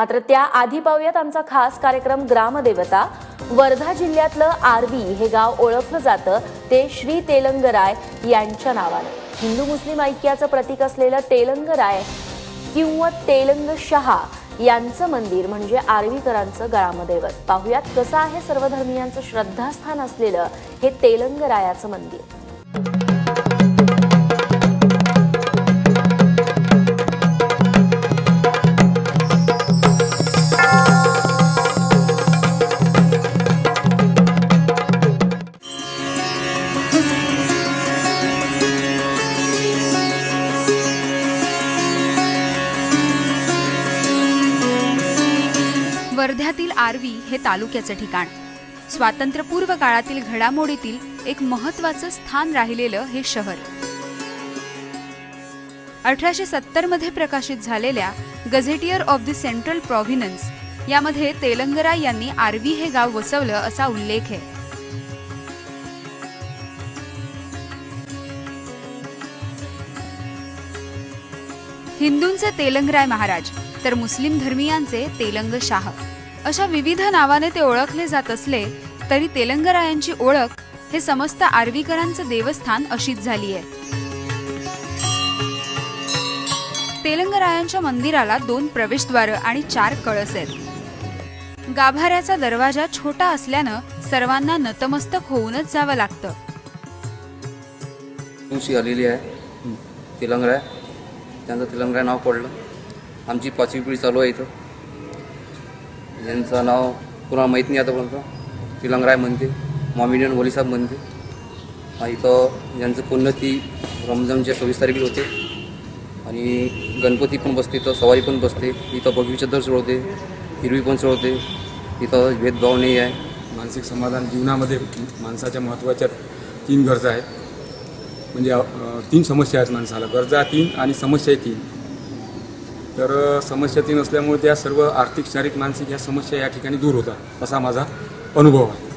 मात्र त्या आधी पाहूयात आमचा खास कार्यक्रम ग्रामदेवता. वर्धा जिल्ह्यातलं आरवी हे गाव ओळखलं जातं. ते श्री तेलंगराय यांच्या नावानं. हिंदू मुस्लिम ऐक्याचं प्रतीक असलेलं तेलंगराय किंवा तेलंग शहा यांचं मंदिर म्हणजे आर्वीकरांचं ग्रामदैवत. पाहुयात कसं आहे सर्वधर्मियांचं श्रद्धास्थान असलेलं हे तेलंगरायाचं मंदिर. वर्ध्यातील आरवी हे तालुक्याचं ठिकाण. स्वातंत्र्यपूर्व काळातील घडामोडीतील एक महत्वाचं स्थान राहिलेलं हे शहर. अठराशे सत्तरमध्ये प्रकाशित झालेल्या gazetteer of the central provinces यामध्ये तेलंगरा यांनी आरवी हे गाव वसवलं असा उल्लेख आहे. हिंदूंचे तेलंगराय महाराज तर मुस्लिम धर्मीयांचे तेलंग शाह. अशा विविध नावाने ते ओळखले जात असले तरी तेलंगरायांची ओळख हे समस्त आर्वीकरांचं देवस्थान अशीच झाली आहे तेलंगरायांच्या मंदिराला दोन प्रवेशद्वार आणि चार कळस आहेत. गाभाऱ्याचा दरवाजा छोटा असल्यानं सर्वांना नतमस्तक होऊनच जावं लागतं. आलेली आहे. तेलंगरा आहे त्यांचं तेलंगणा नाव पडलं. आमची पाचवी पिढी चालू आहे इथं. यांचं नाव कुणाला माहीत नाही आतापर्यंत. तिलंगराय म्हणते मॉमिडियन वलीसाहेब म्हणते. आणि इथं यांचं पुण्यती रमजानच्या सव्वीस तारखेला होते. आणि गणपती पण बसते इथं सवारी पण बसते इथं बगीचा दर चढवते हिरवी पण चढवते इथं भेदभाव नाही आहे. मानसिक समाधान जीवनामध्ये माणसाच्या महत्त्वाच्या तीन गरजा आहेत. म्हणजे तीन समस्या आहेत माणसाला गरजा तीन आणि समस्या तीन. तर समस्या तीन असल्यामुळे त्या सर्व आर्थिक शारीरिक मानसिक या समस्या या ठिकाणी दूर होतात. असा माझा अनुभव आहे.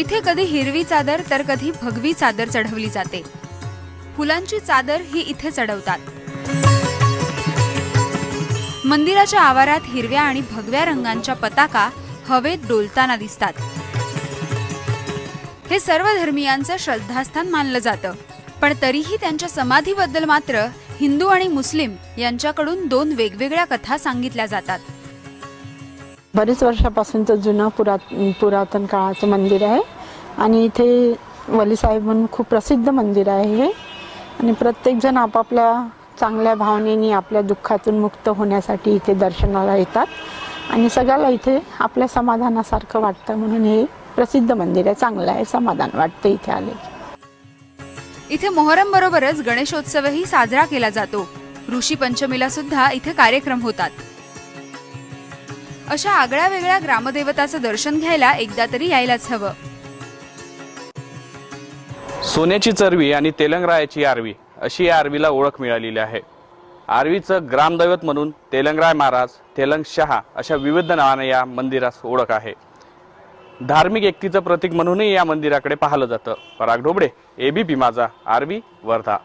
इथे कधी हिरवी चादर तर कधी भगवी चादर चढवली जाते. फुलांची चादर ही इथे चढवतात. मंदिराच्या आवारात हिरव्या आणि भगव्या रंगांच्या पताका हवेत डोलताना दिसतात. हे सर्व धर्मियांचं श्रद्धास्थान मानलं जातं. पण तरीही त्यांच्या समाधीबद्दल मात्र हिंदू आणि मुस्लिम यांच्याकडून दोन वेगवेगळ्या कथा सांगितल्या जातात. बरेच वर्षापासूनचं जुनं पुरात पुरातन काळाचं मंदिर आहे आणि इथे वलीसाहेब म्हणून खूप प्रसिद्ध मंदिर आहे हे. आणि प्रत्येकजण आपापल्या चांगल्या भावनेने आपल्या दुःखातून मुक्त होण्यासाठी इथे दर्शनाला येतात. आणि सगळ्याला इथे आपल्या समाधानासारखं वाटतं म्हणून हे प्रसिद्ध मंदिर आहे चांगलं आहे समाधान वाटतं इथे आले. इथे मोहरम बरोबरच गणेशोत्सवही साजरा केला जातो. ऋषी पंचमीला सुद्धा इथे कार्यक्रम होतात. अशा आगळ्या वेगळ्या ग्रामदेवताचं दर्शन घ्यायला एकदा तरी यायलाच हवं. सोन्याची चरवी आणि तेलंगरायाची आरवी अशी या आरवीला ओळख मिळालेली आहे. आरवीचं ग्रामदैवत म्हणून तेलंगराय महाराज तेलंग शहा अशा विविध नावाने या मंदिरास ओळख आहे. धार्मिक एकतीचं प्रतीक म्हणूनही या मंदिराकडे पाहिलं जातं. पराग ढोबळे एबीपी माझा आरवी वर्धा.